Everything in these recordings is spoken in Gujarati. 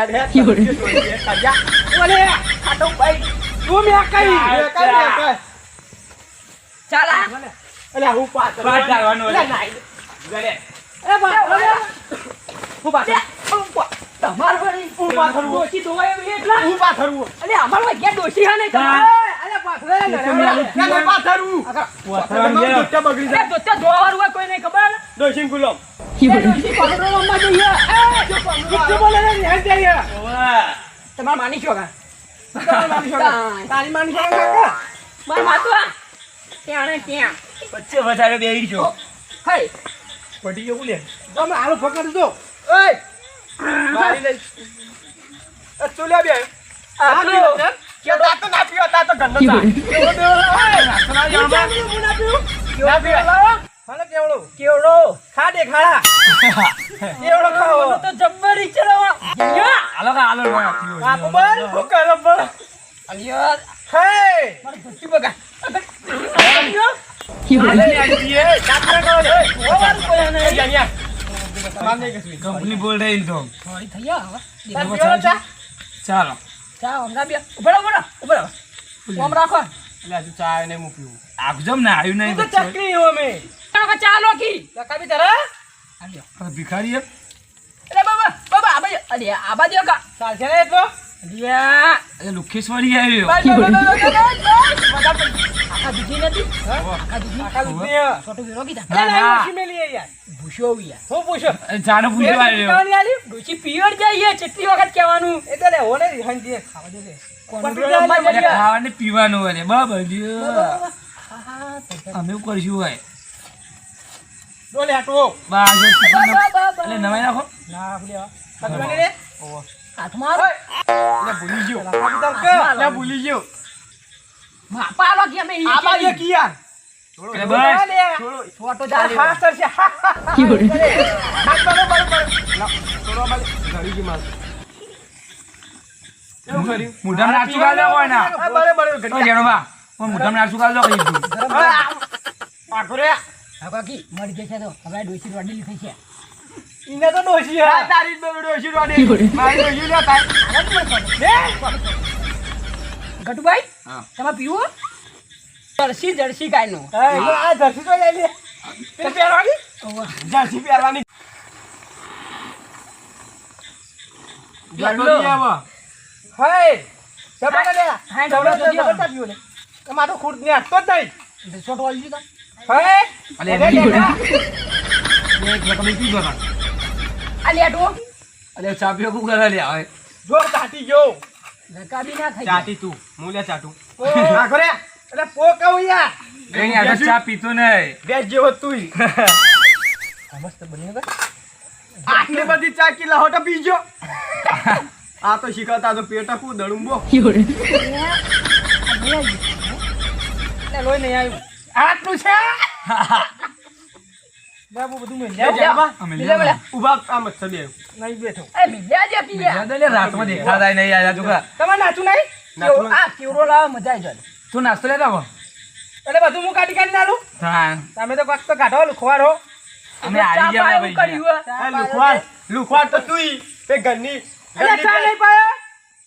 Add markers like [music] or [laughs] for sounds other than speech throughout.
હેડ હેડ ઓલે ખાટો ભાઈ તું મે કઈ ચાલ આ. અલે હું પાછળ પાછળ આવવાનું અલે. નાઈ ગલે એ બા અલે હું પાછળ. તમાર વળી હું પાછળ ડોશી ધોવાય એટલા? હું અલે અમાર વળી ક્યાં ડોશી હા નહીં અલે ના પાથર હું. ગયા. બગડી અલે ડોશા હોય કોઈ નહીં ખબર? દોશીન ગુલામ તમાર માની છો તારી માની શકે કાકા માર માતો ત્યાં ત્યાં વચ્ચે વધારે બેહી છો હઈ પટી ગયો બોલે તમે હાલો પકડ દો ઓય મારી લઈ ચૂલ્યા બે આ કે તા તો ના ગંદો હાલો કેવડો? કેવડો? ખા દે ખાડા. [laughs] કેવડો તો જબ્બરી હાલો કા હાલો. હું કરો અલ્યો. હે! મારી બગા. કંપની બોલ રહી તો. ચાલો ચા હમણાં બે. રાખો. એટલે હજુ ને હું આગજમ ને આવ્યું નહીં. ચકરી હો મે ચાલો ચાલો કી ચકા બી તારા અલ્યો ભિખારી એમ? અરે બાબા બાબા આ બાજુ અરે આ બાજુ કા ચાલશે ને એટલો? અલ્યા અરે લુખેશ્વરી આવ્યો બસ, બસ, બસ, બસ, બસ, બસ. આખા દૂધી નથી? આખા દૂધી આખા દૂધની હે. છોટું કીધા. ના, ના. ઓછી મેલી યાર. ભૂસ્યો યાર. હું પૂછો અરે જાનો આવ્યો પીવાની આલી? ડોશી કેટલી વખત કહેવાનું? એ તો લે હંજી ખાવા દે. ખાવાને પીવાનું અરે. અમે કરશું હોય. ડોલે હાટવો. બા, જો ચિકન બા, બા, બા. એટલે નવાઈ નાખો ના ભૂલી આવા. પકડવાની રે. હાથમાં આલો. એટલે ભૂલી ગયો પેલા? એટલે ભૂલી ગયો માપા કે અમે આ બાજુ કીધી. કી યાર એટલે બસ લે. છોટો તાર ચાલ્યો. હાથ હાથ બરોબર, બરોબર. થોડો અમારે ઘડી ગઈ માર એવું કર્યું મોઢામાં નાખશું કોઈ ના આ ઘડી જેણો બા મોઢામાં નાખશું કાઢો કહી દીધું રે હા, કાકી, મરી જશે તો હવે ડોસી રોડેલી થઈ છે ઇને તો ડોસી હા તારી બેવડો હશી [laughs] મારી ડોસી લે તારી ગટુભાઈ હા. તમે પીવો જર્સી જર્સી એટલે આ જર્સી તો લઈ લે. તે પહેરવાની? જર્સી પહેરવાની ગલ્લો. હાય. જબર લે. હા, જબર જબર જબર જબર. પીવું લે. એમાં તો ને હાંકતો જ નહીં. છોટો વાળી દીધા હાય. અલે, અરે બીજું લેલા. એક રકમ પીધો હતા આ લેટો અલે ચા પીવો કું કરે લે હવે જો ચાટી ગયો. તું. આખો ચા પીતો નહીં. જેવો તુંય. [laughs] મસ્ત આટલી બધી ચા કિલ્લા હોટો પીજો? [laughs] આ તો શીખવતા તો પેટા કુ દડુંબો. એટલે લોહી નહીં આવ્યું. આટલું છે? [laughs] બાબુ બધું મેં લે, લે, અમે બીજા ઊભા કામ જ આવ્યું નહીં બેઠો. એ બીજા જે પીયા લે રાતમાં જાય નહીં આયા જોકા તમે નાચું નહીં? આ કેવડો લાવ મજા આવી જાય. તું નાસ્તો લેતા આવો. એટલે બધું હું કાઢી કાઢી નાલું હા. તમે તો કાંઈક તો કાઢો લુખવાડો. અમે આવી ગયા ભાઈ લુખવાડ. લુખવાડ તો તુંય તે ઘરની ઘરની ચા ભેંસ-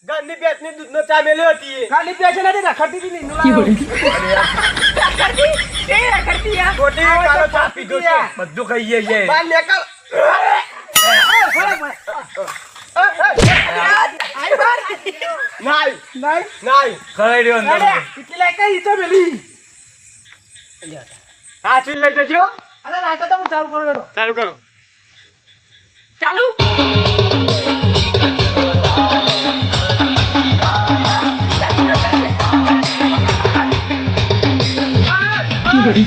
નહીં પાયો ની દૂધ નો ચા મેલ્યો હતી. ગાંધી ખાલી ને રખડતી હતી નીંદુ લાવો. રખડતી એ રખડતી યાર ખોટી આ ચા પીધો છે. બધું કહીએ છે. બાર નીકળ. રહ્યો અંદર કઈ મેલી. લઈ જજો અરે તો હું ચાલુ કરો. ચાલુ કરો. ચાલુ? করি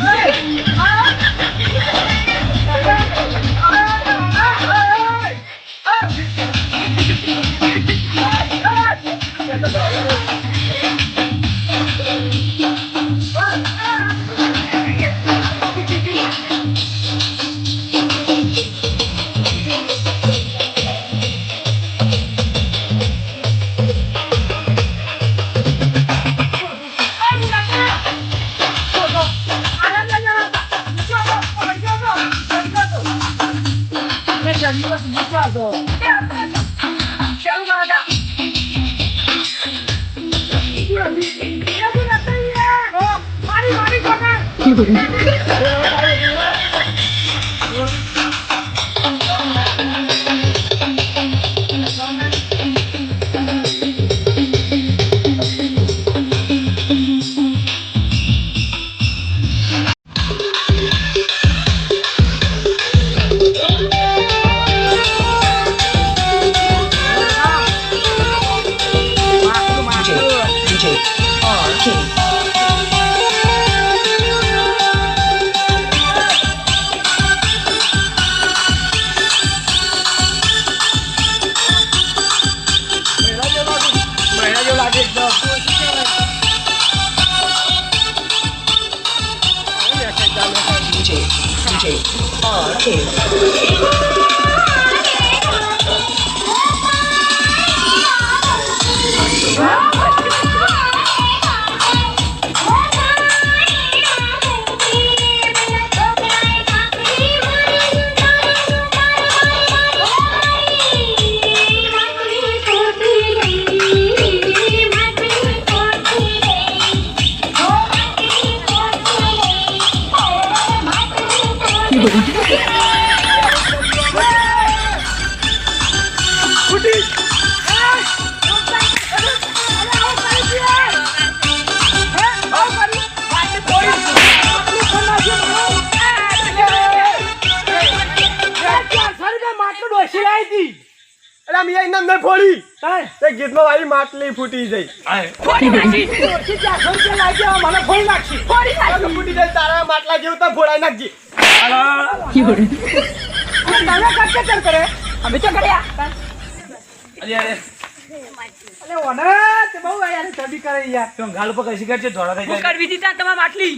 Thank you. જલ્દી બસ મૂકવા દો શરૂ કરો તા. મારી મારી Oh, okay. લાવી હતી એટલે અહીંયા એમને ફોડી. તે ગીતમાં વાળી માટલી ફૂટી જઈ. ફોડી નાખી. મને ફોડી નાખી. ફોડી નાખી. ફૂટી જઈ તારા માટલા જેવું તો ફોડાઈ નાખજે. તમે કટકે ચલ કરે? અમે તો કર્યા. અરે અરે. અલે ઓને તે બહુ યાર તબી કરે યાર. તો ગાલ પર કઈ શીખર છે ધોળા થઈ જાય. કરવી ત્યાં તમારી માટલી.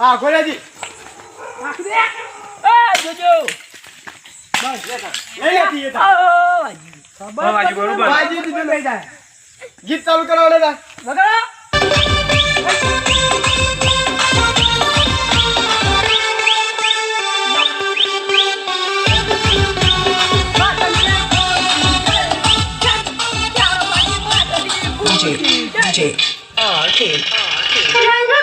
હા ખોલાજી નાખ દે આ જોજો. ગીત ચાલુ કરવા વગાડો. DJ DJ RK. Thank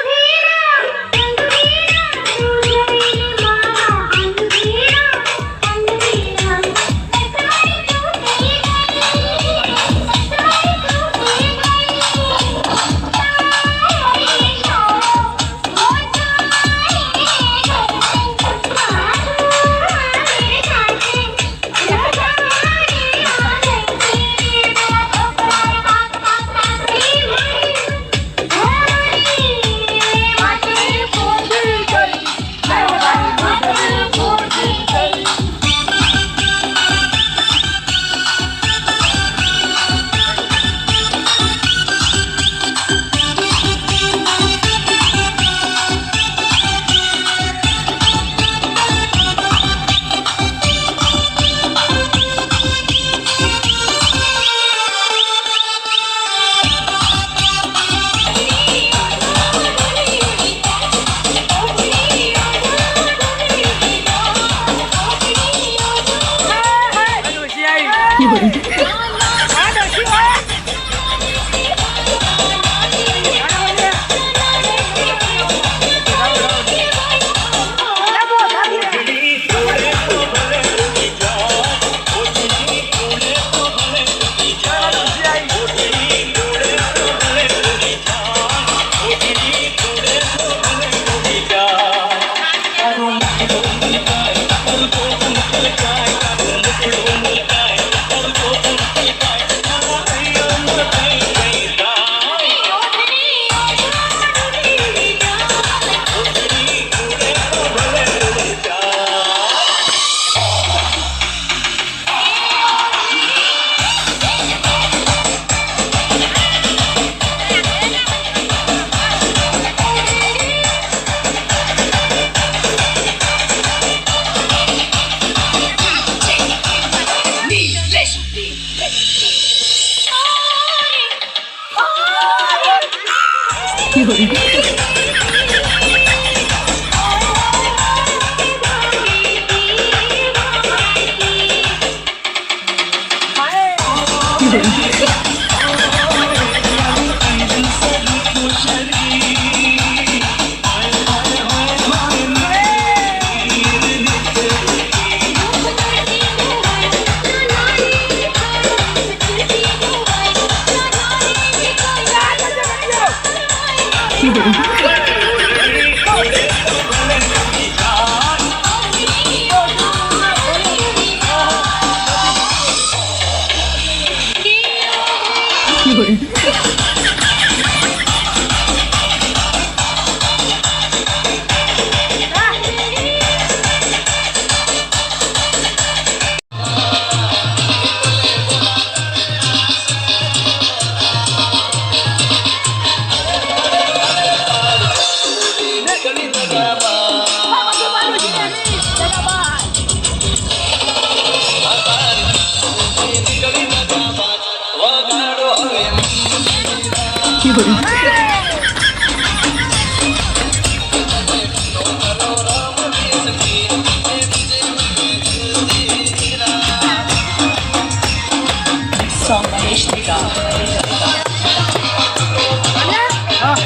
救 [laughs] 命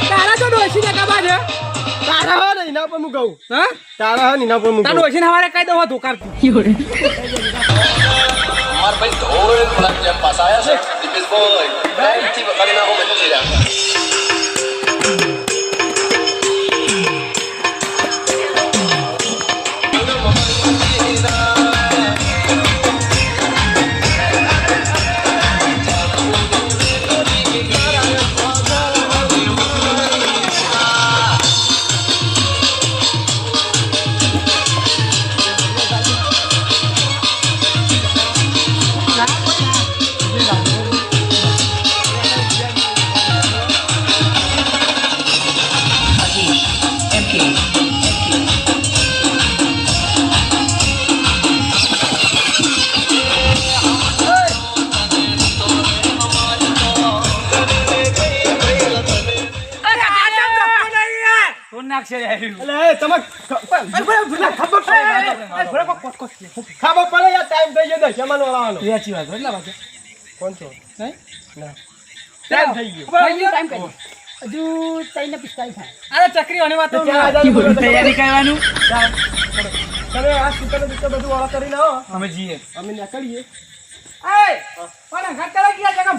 તારા તો ડોસી ને છે તારા હો કહું હા તારા હો ને એના પર ને હવારે કઈ દઉં ધોકાર તું માર ભાઈ ધોળ પ્લગ જેમ છે કોણ એટલે તમે ખબર ખબર પડે યાર ટાઈમ થઈ ગયો દશામાં નો આવવાનો. એ સાચી વાત એટલા વાગે કોણ છો? નહીં? ટાઈમ થઈ ગયો. ટાઈમ કરી હજુ ત્રણ પિસ્તાલીસ અરે ચક્રી આની વાત તૈયારી કરવાનું. તમે આ બધું ઓળખ કરી લો. અમે જઈએ. અમે નીકળીએ. પણ તરફ ગયા જગા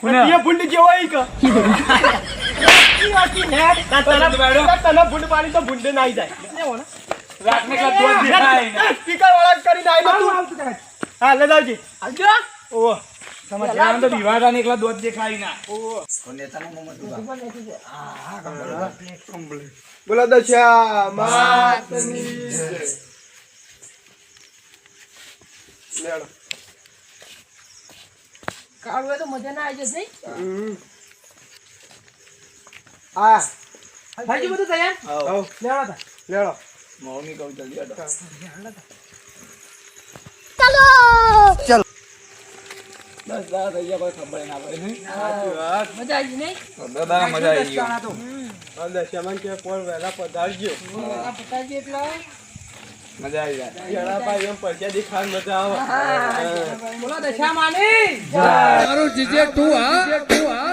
કોને? એ ભૂંડ જેવો ઈ ક. ના તને તને ભૂંડ પાડી તો ભૂંડ નાઈ જાય. કાં દેખાય સ્પીકર વાળા કરી આવીને તું. હા લે જાવજી. આવજો. ઓહો. તમારે જવાનું તો દિવાળાને એકલા દોધ દેખાય ના બોલો દશા માતની લેડો. કાળું તો મજા ના આવી જશે. નહીં હમ. હા. થઈ ગયું બધું તૈયાર? આવ લેવા તા. લેડો દસ દાડા થઈ ગયા કોઈ ખબર ના પડે મજા આવી નહીં? દાદા મજા આવી ગઈ. હા કે કોણ વહેલા પધારજો એટલા. મજા આવી જાય. જણા ભાઈ એમ પૈસા દેખાડ મજા આવે. બોલો દશા માની? મારું જીજે તું હા?